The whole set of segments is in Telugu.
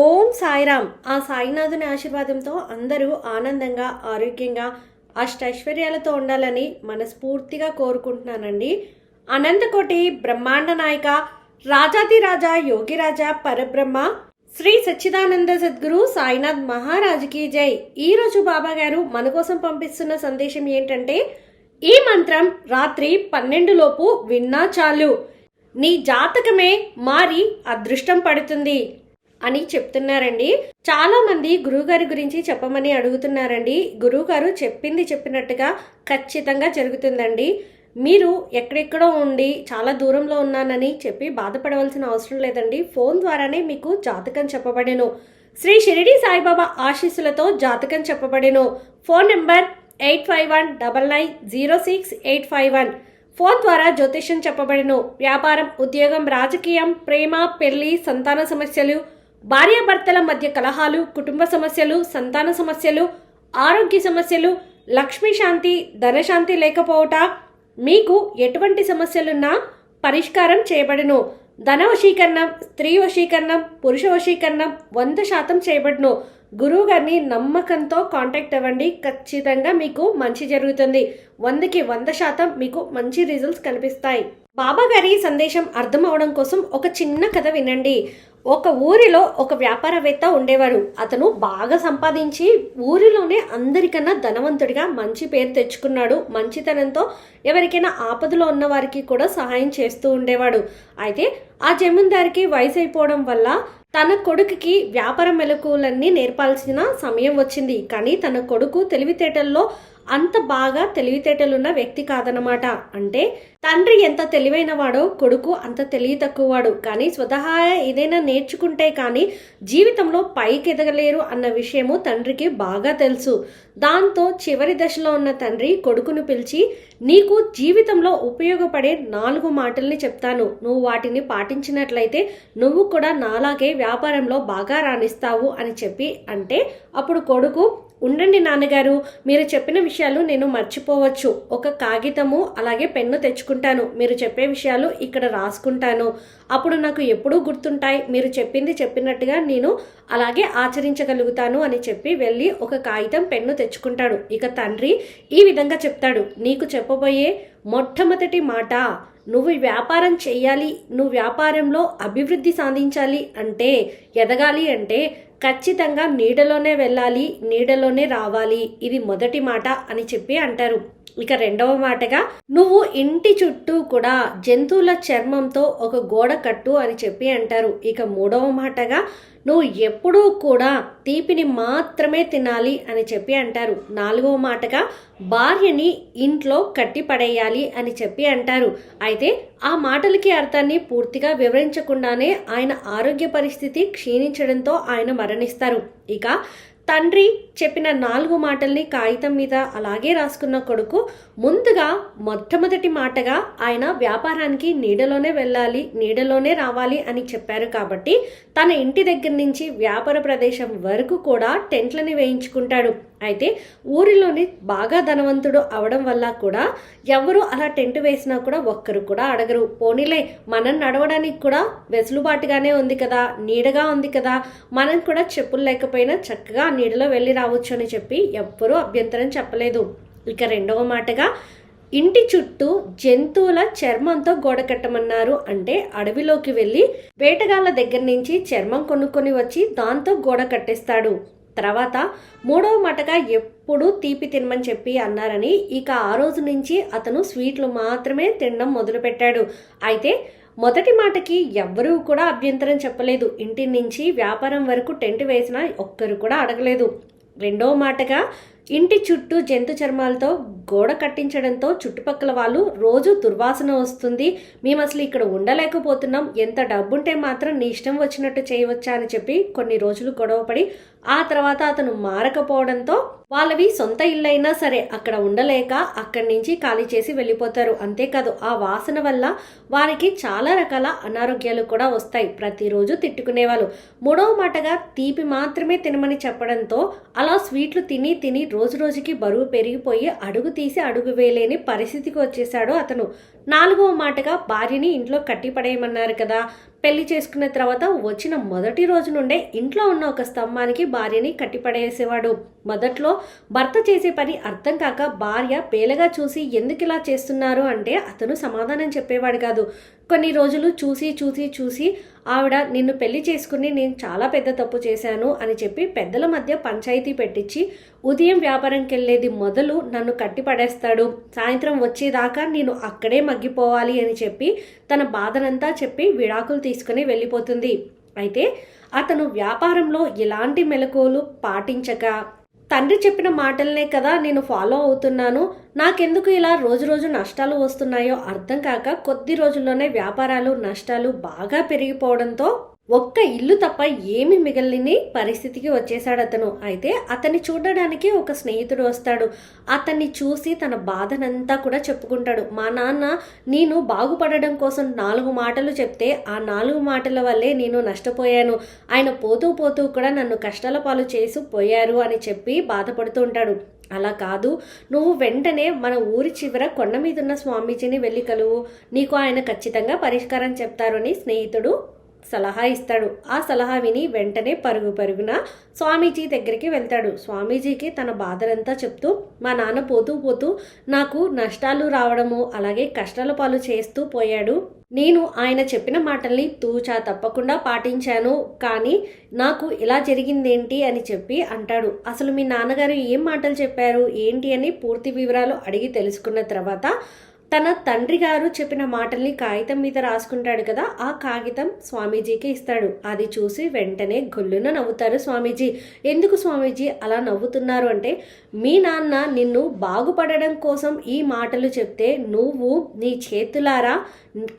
ఓం సాయిరామ్. ఆ సాయినాథుని ఆశీర్వాదంతో అందరూ ఆనందంగా ఆరోగ్యంగా అష్టైశ్వర్యాలతో ఉండాలని మనస్ఫూర్తిగా కోరుకుంటున్నానండి. అనంతకోటి బ్రహ్మాండ నాయక రాజాదిరాజా యోగిరాజా పరబ్రహ్మ శ్రీ సచ్చిదానంద సద్గురు సాయినాథ్ మహారాజుకి జై. ఈరోజు బాబా గారు మన కోసం పంపిస్తున్న సందేశం ఏంటంటే ఈ మంత్రం రాత్రి పన్నెండు లోపు విన్నా చాలు. నీ జాతకమే మారి అదృష్టం పడుతుంది. అని చెప్తున్నారండి. చాలా మంది గురువుగారి గురించి చెప్పమని అడుగుతున్నారండి. గురువుగారు చెప్పింది చెప్పినట్టుగా ఖచ్చితంగా జరుగుతుందండి. మీరు ఎక్కడెక్కడో ఉండి చాలా దూరంలో ఉన్నానని చెప్పి బాధపడవలసిన అవసరం లేదండి. ఫోన్ ద్వారానే మీకు జాతకం చెప్పబడెను. శ్రీ షిరిడి సాయిబాబా ఆశీస్సులతో జాతకం చెప్పబడెను. Phone number eight five one double nine zero six eight five one. Phone ద్వారా జ్యోతిష్యం చెప్పబడెను. వ్యాపారం ఉద్యోగం రాజకీయం ప్రేమ పెళ్ళి సంతాన సమస్యలు భార్యాభర్తల మధ్య కలహాలు కుటుంబ సమస్యలు సంతాన సమస్యలు ఆరోగ్య సమస్యలు లక్ష్మీ శాంతి ధనశాంతి లేకపోవట మీకు ఎటువంటి సమస్యలున్నా పరిష్కారం చేయబడును. ధన వశీకరణం స్త్రీ వశీకరణం పురుష వశీకరణం వంద శాతం చేయబడును. గురువు గారిని నమ్మకంతో కాంటాక్ట్ అవ్వండి. ఖచ్చితంగా మీకు మంచి జరుగుతుంది. వందకి వంద శాతం మీకు మంచి రిజల్ట్స్ కనిపిస్తాయి. బాబా గారి సందేశం అర్థం అవడం కోసం ఒక చిన్న కథ వినండి. ఒక ఊరిలో ఒక వ్యాపారవేత్త ఉండేవాడు. అతను బాగా సంపాదించి ఊరిలోనే అందరికన్నా ధనవంతుడిగా మంచి పేరు తెచ్చుకున్నాడు. మంచితనంతో ఎవరికైనా ఆపదలో ఉన్న వారికి కూడా సహాయం చేస్తూ ఉండేవాడు. అయితే ఆ జమీందారికి వయసు అయిపోవడం వల్ల తన కొడుకుకి వ్యాపార మెలకువలన్నీ నేర్పాల్సిన సమయం వచ్చింది. కానీ తన కొడుకు తెలివితేటల్లో అంత బాగా తెలివితేటలున్న వ్యక్తి కాదనమాట అంటే తండ్రి ఎంత తెలివైన వాడో కొడుకు అంత తెలివి తక్కువవాడు కానీ స్వతహా ఏదైనా నేర్చుకుంటే కానీ జీవితంలో పైకి ఎదగలేరు అన్న విషయము తండ్రికి బాగా తెలుసు. దాంతో చివరి దశలో ఉన్న తండ్రి కొడుకును పిలిచి నీకు జీవితంలో ఉపయోగపడే నాలుగు మాటల్ని చెప్తాను. నువ్వు వాటిని పాటించినట్లయితే నువ్వు కూడా నాలాగే వ్యాపారంలో బాగా రాణిస్తావు అని చెప్పి అంటే అప్పుడు కొడుకు ఉండండి నాన్నగారు మీరు చెప్పిన విషయాలు నేను మర్చిపోవచ్చు. ఒక కాగితము అలాగే పెన్ను తెచ్చుకుంటాను. మీరు చెప్పే విషయాలు ఇక్కడ రాసుకుంటాను. అప్పుడు నాకు ఎప్పుడూ గుర్తుంటాయి. మీరు చెప్పింది చెప్పినట్టుగా నేను అలాగే ఆచరించగలుగుతాను అని చెప్పి వెళ్ళి ఒక కాగితం పెన్ను తెచ్చుకుంటాడు. ఇక తండ్రి ఈ విధంగా చెప్తాడు. నీకు చెప్పబోయే మొట్టమొదటి మాట నువ్వు వ్యాపారం చేయాలి నువ్వు వ్యాపారంలో అభివృద్ధి సాధించాలి అంటే ఎదగాలి అంటే ఖచ్చితంగా నీడలోనే వెళ్ళాలి నీడలోనే రావాలి. ఇది మొదటి మాట అని చెప్పి అంటారు. ఇక రెండవ మాటగా నువ్వు ఇంటి చుట్టూ కూడా జంతువుల చర్మంతో ఒక గోడ కట్టు అని చెప్పి అంటారు. ఇక మూడవ మాటగా నువ్వు ఎప్పుడూ కూడా తీపిని మాత్రమే తినాలి అని చెప్పి అంటారు. నాలుగవ మాటగా భార్యని ఇంట్లో కట్టి పడేయాలి అని చెప్పి అంటారు. అయితే ఆ మాటలకి అర్థాన్ని పూర్తిగా వివరించకుండానే ఆయన ఆరోగ్య పరిస్థితి క్షీణించడంతో ఆయన మరణిస్తారు. ఇక తండ్రి చెప్పిన నాలుగు మాటల్ని కాగితం మీద అలాగే రాసుకున్న కొడుకు ముందుగా మొట్టమొదటి మాటగా ఆయన వ్యాపారానికి నీడలోనే వెళ్ళాలి నీడలోనే రావాలి అని చెప్పారు కాబట్టి తన ఇంటి దగ్గర నుంచి వ్యాపార ప్రదేశం వరకు కూడా టెంట్లని వేయించుకుంటాడు. అయితే ఊరిలోని బాగా ధనవంతుడు అవడం వల్ల కూడా ఎవరు అలా టెంట్ వేసినా కూడా ఒక్కరు కూడా అడగరు. పోనీలే మనం నడవడానికి కూడా వెసులుబాటుగానే ఉంది కదా నీడగా ఉంది కదా మనం కూడా చెప్పులు లేకపోయినా చక్కగా నీడలో వెళ్ళి రావచ్చు అని చెప్పి ఎవ్వరూ అభ్యంతరం చెప్పలేదు. ఇక రెండవ మాటగా ఇంటి చుట్టూ జంతువుల చర్మంతో గోడ కట్టమన్నారు. అంటే అడవిలోకి వెళ్ళి వేటగాళ్ళ దగ్గర నుంచి చర్మం కొనుక్కొని వచ్చి దాంతో గోడ కట్టేస్తాడు. తర్వాత మూడవ మటగా ఎప్పుడు తీపి తినమని చెప్పి అన్నారని ఇక ఆ రోజు నుంచి అతను స్వీట్లు మాత్రమే తినడం మొదలుపెట్టాడు. అయితే మొదటి మాటకి ఎవ్వరూ కూడా అభ్యంతరం చెప్పలేదు. ఇంటి నుంచి వ్యాపారం వరకు టెంట్ వేసినా ఒక్కరు కూడా అడగలేదు. రెండవ మాటగా ఇంటి చుట్టూ జంతు చర్మాలతో గోడ కట్టించడంతో చుట్టుపక్కల వాళ్ళు రోజు దుర్వాసన వస్తుంది. మేము అసలు ఇక్కడ ఉండలేకపోతున్నాం. ఎంత డబ్బుంటే మాత్రం నీ ఇష్టం వచ్చినట్టు చేయవచ్చా అని చెప్పి కొన్ని రోజులు గొడవపడి ఆ తర్వాత అతను మారకపోవడంతో వాళ్ళవి సొంత ఇల్లైనా సరే అక్కడ ఉండలేక అక్కడి నుంచి ఖాళీ చేసి వెళ్ళిపోతారు. అంతేకాదు ఆ వాసన వల్ల వారికి చాలా రకాల అనారోగ్యాలు కూడా వస్తాయి. ప్రతిరోజు తిట్టుకునేవాళ్ళు. మూడవ మాటగా తీపి మాత్రమే తినమని చెప్పడంతో అలా స్వీట్లు తిని తిని రోజు రోజుకి బరువు పెరిగిపోయి అడుగు తీసి అడుగు వేయలేని పరిస్థితికి వచ్చేసాడు అతను. నాలుగవ మాటగా భార్యని ఇంట్లో కట్టిపడేయమన్నారు కదా. పెళ్ళి చేసుకున్న తర్వాత వచ్చిన మొదటి రోజు నుండే ఇంట్లో ఉన్న ఒక స్తంభానికి భార్యని కట్టిపడేసేవాడు మొదట్లో భర్త చేసే పని అర్థం కాక భార్య పేలగా చూసి ఎందుకు ఇలా చేస్తున్నారు అంటే అతను సమాధానం చెప్పేవాడు కాదు. కొన్ని రోజులు చూసి చూసి చూసి ఆవిడ నిన్ను పెళ్ళి చేసుకుని నేను చాలా పెద్ద తప్పు చేశాను అని చెప్పి పెద్దల మధ్య పంచాయతీ పెట్టించి ఉదయం వ్యాపారంకి వెళ్ళేది మొదలు నన్ను కట్టి పడేస్తాడు సాయంత్రం వచ్చేదాకా నేను అక్కడే మగ్గిపోవాలి అని చెప్పి తన బాధనంతా చెప్పి విడాకులు తీసుకుని వెళ్ళిపోతుంది. అయితే అతను వ్యాపారంలో ఎలాంటి మెలకువలు పాటించక తండ్రి చెప్పిన మాటలనే కదా నేను ఫాలో అవుతున్నాను. నాకెందుకు ఇలా రోజు రోజు నష్టాలు వస్తున్నాయో అర్థం కాక కొద్ది రోజుల్లోనే వ్యాపారాలు నష్టాలు బాగా పెరిగిపోవడంతో ఒక్క ఇల్లు తప్ప ఏమి మిగలని పరిస్థితికి వచ్చేసాడు అతను. అయితే అతన్ని చూడడానికి ఒక స్నేహితుడు వస్తాడు. అతన్ని చూసి తన బాధనంతా కూడా చెప్పుకుంటాడు. మా నాన్న నేను బాగుపడడం కోసం నాలుగు మాటలు చెప్తే ఆ నాలుగు మాటల వల్లే నేను నష్టపోయాను. ఆయన పోతూ పోతూ కూడా నన్ను కష్టాల పాలు చేసి పోయారు అని చెప్పి బాధపడుతూ ఉంటాడు. అలా కాదు. నువ్వు వెంటనే మన ఊరి చివర కొండ మీద ఉన్న స్వామీజీని వెళ్ళి కలువు. నీకు ఆయన ఖచ్చితంగా పరిష్కారం చెప్తారని స్నేహితుడు సలహా ఇస్తాడు. ఆ సలహా విని వెంటనే పరుగు పరుగున స్వామీజీ దగ్గరికి వెళ్తాడు. స్వామీజీకి తన బాధలంతా చెప్తూ మా నాన్న పోతూ పోతూ నాకు నష్టాలు రావడము అలాగే కష్టాల పాలు చేస్తూ పోయాడు. నేను ఆయన చెప్పిన మాటల్ని తూచా తప్పకుండా పాటించాను. కానీ నాకు ఇలా జరిగిందేంటి అని చెప్పి అంటాడు. అసలు మీ నాన్నగారు ఏం మాటలు చెప్పారు? ఏంటి అని పూర్తి వివరాలు అడిగి తెలుసుకున్న తర్వాత తన తండ్రి గారు చెప్పిన మాటల్ని కాగితం మీద రాసుకుంటాడు కదా ఆ కాగితం స్వామీజీకి ఇస్తాడు. అది చూసి వెంటనే గొల్లున నవ్వుతారు స్వామీజీ. ఎందుకు స్వామీజీ అలా నవ్వుతున్నారు అంటే మీ నాన్న నిన్ను బాగుపడడం కోసం ఈ మాటలు చెప్తే నువ్వు నీ చేతులారా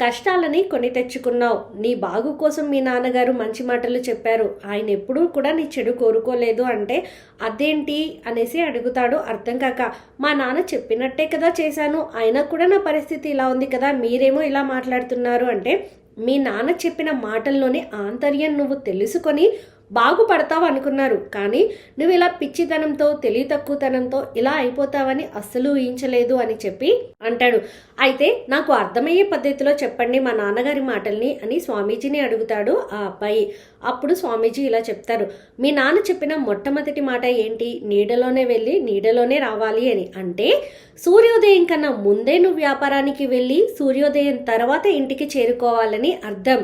కష్టాలని కొని తెచ్చుకున్నావు. నీ బాగు కోసం మీ నాన్నగారు మంచి మాటలు చెప్పారు. ఆయన ఎప్పుడూ కూడా నీ చెడు కోరుకోలేదు అంటే అదేంటి అనేసి అడుగుతాడు అర్థం కాక మా నాన్న చెప్పినట్టే కదా చేశాను. అయినా కూడా నా పరిస్థితి ఇలా ఉంది కదా. మీరేమో ఇలా మాట్లాడుతున్నారు. అంటే మీ నాన్న చెప్పిన మాటల్లోని ఆంతర్యం నువ్వు తెలుసుకొని బాగుపడతావు అనుకున్నారు. కానీ నువ్వు ఇలా పిచ్చితనంతో తెలివి తక్కువతనంతో ఇలా అయిపోతావని అస్సలు ఊహించలేదు అని చెప్పి అంటాడు. అయితే నాకు అర్థమయ్యే పద్ధతిలో చెప్పండి మా నాన్నగారి మాటల్ని అని స్వామీజీని అడుగుతాడు ఆ అబ్బాయి. అప్పుడు స్వామీజీ ఇలా చెప్తారు. మీ నాన్న చెప్పిన మొట్టమొదటి మాట ఏంటి? నీడలోనే వెళ్ళి నీడలోనే రావాలి అని. అంటే సూర్యోదయం కన్నా ముందే నువ్వు వ్యాపారానికి వెళ్ళి సూర్యోదయం తర్వాత ఇంటికి చేరుకోవాలని అర్థం.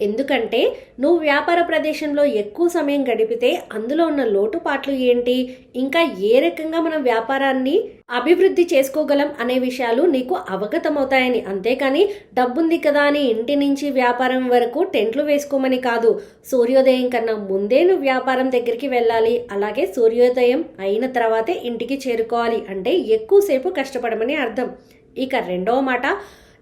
ఎందుకంటే నువ్వు వ్యాపార ప్రదేశంలో ఎక్కువ సమయం గడిపితే అందులో ఉన్న లోటుపాట్లు ఏంటి? ఇంకా ఏ రకంగా మనం వ్యాపారాన్ని అభివృద్ధి చేసుకోగలం అనే విషయాలు నీకు అవగతమవుతాయని. అంతేకాని డబ్బుంది కదా అని ఇంటి నుంచి వ్యాపారం వరకు టెంట్లు వేసుకోమని కాదు. సూర్యోదయం కన్నా ముందే నువ్వు వ్యాపారం దగ్గరికి వెళ్ళాలి. అలాగే సూర్యోదయం అయిన తర్వాతే ఇంటికి చేరుకోవాలి అంటే ఎక్కువసేపు కష్టపడమని అర్థం. ఇక రెండవ మాట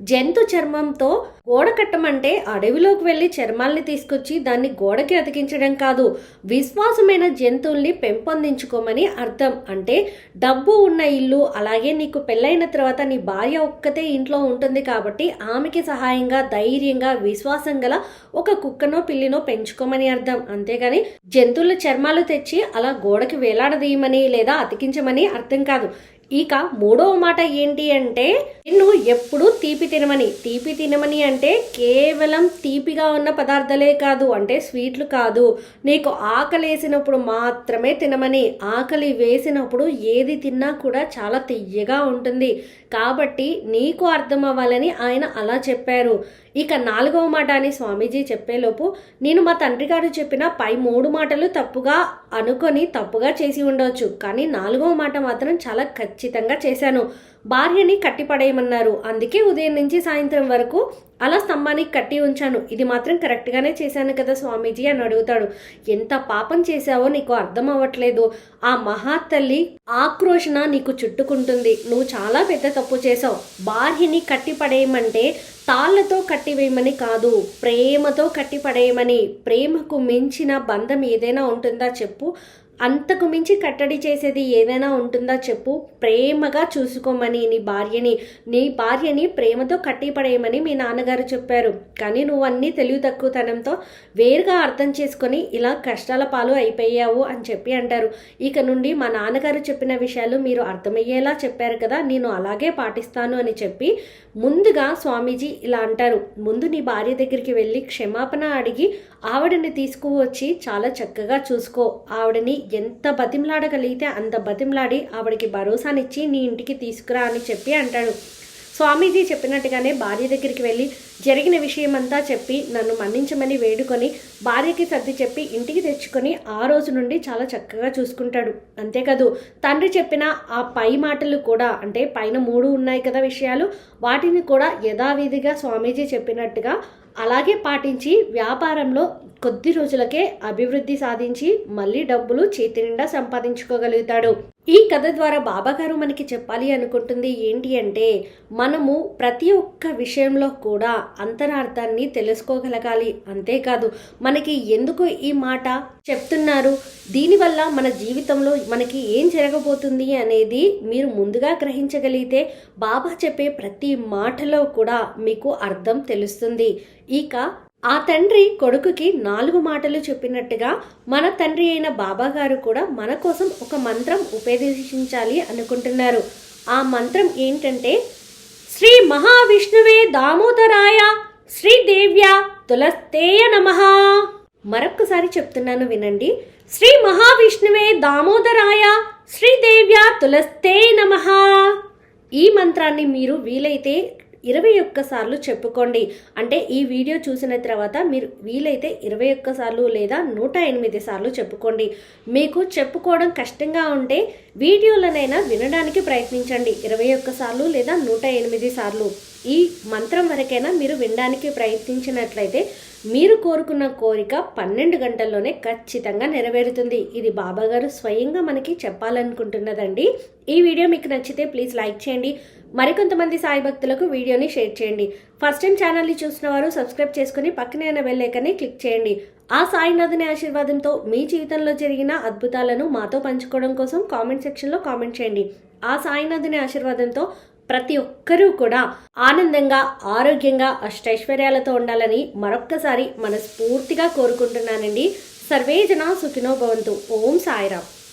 జంతు చర్మంతో గోడ కట్టమంటే అడవిలోకి వెళ్ళి చర్మాల్ని తీసుకొచ్చి దాన్ని గోడకి అతికించడం కాదు. విశ్వాసమైన జంతువుల్ని పెంపొందించుకోమని అర్థం. అంటే డబ్బు ఉన్న ఇల్లు అలాగే నీకు పెళ్ళైన తర్వాత నీ భార్య ఒక్కతే ఇంట్లో ఉంటుంది కాబట్టి ఆమెకి సహాయంగా ధైర్యంగా విశ్వాసం గల ఒక కుక్కనో పిల్లినో పెంచుకోమని అర్థం. అంతేగాని జంతువుల చర్మాలు తెచ్చి అలా గోడకి వేలాడదీయమని లేదా అతికించమని అర్థం కాదు. ఇక మూడవ మాట ఏంటి అంటే నిన్ను ఎప్పుడు తీపి తినమని. తీపి తినమని అంటే కేవలం తీపిగా ఉన్న పదార్థాలే కాదు అంటే స్వీట్లు కాదు. నీకు ఆకలి వేసినప్పుడు మాత్రమే తినమని. ఆకలి వేసినప్పుడు ఏది తిన్నా కూడా చాలా తియ్యగా ఉంటుంది. కాబట్టి నీకు అర్థం అవ్వాలని ఆయన అలా చెప్పారు. ఇక నాలుగవ మాట అని స్వామీజీ చెప్పేలోపు నేను మా తండ్రి గారు చెప్పిన పై మూడు మాటలు తప్పుగా అనుకొని తప్పుగా చేసి ఉండవచ్చు కానీ నాలుగవ మాట మాత్రం చాలా ఖచ్చితంగా ఖచ్చితంగా చేశాను. భార్యని కట్టిపడేయమన్నారు. అందుకే ఉదయం నుంచి సాయంత్రం వరకు అలా స్తంభానికి కట్టి ఉంచాను. ఇది మాత్రం కరెక్ట్గానే చేశాను కదా స్వామీజీ అని అడుగుతాడు. ఎంత పాపం చేశావో నీకు అర్థం అవ్వట్లేదు ఆ మహాతల్లి ఆక్రోషణ నీకు చుట్టుకుంటుంది. నువ్వు చాలా పెద్ద తప్పు చేశావు. భార్యని కట్టిపడేయమంటే తాళ్ళతో కట్టివేయమని కాదు ప్రేమతో కట్టిపడేయమని. ప్రేమకు మించిన బంధం ఏదైనా ఉంటుందా చెప్పు. అంతకు మించి కట్టడి చేసేది ఏదైనా ఉంటుందా చెప్పు. ప్రేమగా చూసుకోమని నీ భార్యని నీ భార్యని ప్రేమతో కట్టిపడేయమని మీ నాన్నగారు చెప్పారు. కానీ నువ్వు అన్నీ తెలివి తక్కువతనంతో వేరుగా అర్థం చేసుకొని ఇలా కష్టాల పాలు అయిపోయావు అని చెప్పి అంటారు. ఇక నుండి మా నాన్నగారు చెప్పిన విషయాలు మీరు అర్థమయ్యేలా చెప్పారు కదా నేను అలాగే పాటిస్తాను అని చెప్పి ముందుగా స్వామీజీ ఇలా అంటారు. ముందు నీ భార్య దగ్గరికి వెళ్ళి క్షమాపణ అడిగి ఆవిడని తీసుకువచ్చి చాలా చక్కగా చూసుకో. ఆవిడని ఎంత బతిమలాడగలిగితే అంత బతిమలాడి ఆవిడకి భరోసానిచ్చి నీ ఇంటికి తీసుకురా అని చెప్పి అంటాడు. స్వామీజీ చెప్పినట్టుగానే భార్య దగ్గరికి వెళ్ళి జరిగిన విషయమంతా చెప్పి నన్ను మన్నించమని వేడుకొని భార్యకి సర్ది చెప్పి ఇంటికి తెచ్చుకొని ఆ రోజు నుండి చాలా చక్కగా చూసుకుంటాడు. అంతేకాదు తండ్రి చెప్పిన ఆ పై మాటలు కూడా అంటే పైన మూడు ఉన్నాయి కదా విషయాలు వాటిని కూడా యథావిధిగా స్వామీజీ చెప్పినట్టుగా అలాగే పాటించి వ్యాపారంలో కొద్ది రోజులకే అభివృద్ధి సాధించి మళ్ళీ డబ్బులు చేతి నిండా సంపాదించుకోగలుగుతాడు. ఈ కథ ద్వారా బాబాగారు మనకి చెప్పాలి అనుకుంటుంది ఏంటి అంటే మనము ప్రతి ఒక్క విషయంలో కూడా అంతరార్థాన్ని తెలుసుకోగలగాలి. అంతేకాదు మనకి ఎందుకు ఈ మాట చెప్తున్నారు? దీనివల్ల మన జీవితంలో మనకి ఏం జరగబోతుంది అనేది మీరు ముందుగా గ్రహించగలిగితే బాబా చెప్పే ప్రతి మాటలో కూడా మీకు అర్థం తెలుస్తుంది. ఇక ఆ తండ్రి కొడుకుకి నాలుగు మాటలు చెప్పినట్టుగా మన తండ్రి అయిన బాబాగారు కూడా మన కోసం ఒక మంత్రం ఉపదేశించాలి అనుకుంటున్నారు. ఆ మంత్రం ఏంటంటే శ్రీ మహావిష్ణువే దామోదరాయ శ్రీదేవ్య తులస్తేయ నమ. మరొక్కసారి చెప్తున్నాను వినండి. శ్రీ మహావిష్ణువే దామోదరాయ శ్రీదేవ్య తులస్తే నమ. ఈ మంత్రాన్ని మీరు వీలైతే ఇరవై ఒక్కసార్లు చెప్పుకోండి. అంటే ఈ వీడియో చూసిన తర్వాత మీరు వీలైతే ఇరవై ఒక్కసార్లు లేదా నూట ఎనిమిది సార్లు చెప్పుకోండి. మీకు చెప్పుకోవడం కష్టంగా ఉంటే వీడియోలనైనా వినడానికి ప్రయత్నించండి. ఇరవై ఒక్కసార్లు లేదా నూట ఎనిమిది సార్లు. ఈ మంత్రం వరకైనా మీరు వినడానికి ప్రయత్నించినట్లయితే మీరు కోరుకున్న కోరిక పన్నెండు గంటల్లోనే ఖచ్చితంగా నెరవేరుతుంది. ఇది బాబా గారు స్వయంగా మనకి చెప్పాలనుకుంటున్నదండి. ఈ వీడియో మీకు నచ్చితే ప్లీజ్ లైక్ చేయండి. మరికొంతమంది సాయి భక్తులకు వీడియోని షేర్ చేయండి. ఫస్ట్ టైం ఛానల్ని చూసిన వారు సబ్స్క్రైబ్ చేసుకుని పక్కనే ఉన్న క్లిక్ చేయండి. ఆ సాయినాథుని ఆశీర్వాదంతో మీ జీవితంలో జరిగిన అద్భుతాలను మాతో పంచుకోవడం కోసం కామెంట్ సెక్షన్లో కామెంట్ చేయండి. ఆ సాయినాథుని ఆశీర్వాదంతో ప్రతి ఒక్కరూ కూడా ఆనందంగా ఆరోగ్యంగా అష్టైశ్వర్యాలతో ఉండాలని మరొక్కసారి మనస్ఫూర్తిగా కోరుకుంటున్నానండి. సర్వే జన సుఖినో భవంతు. ఓం సాయిరామ్.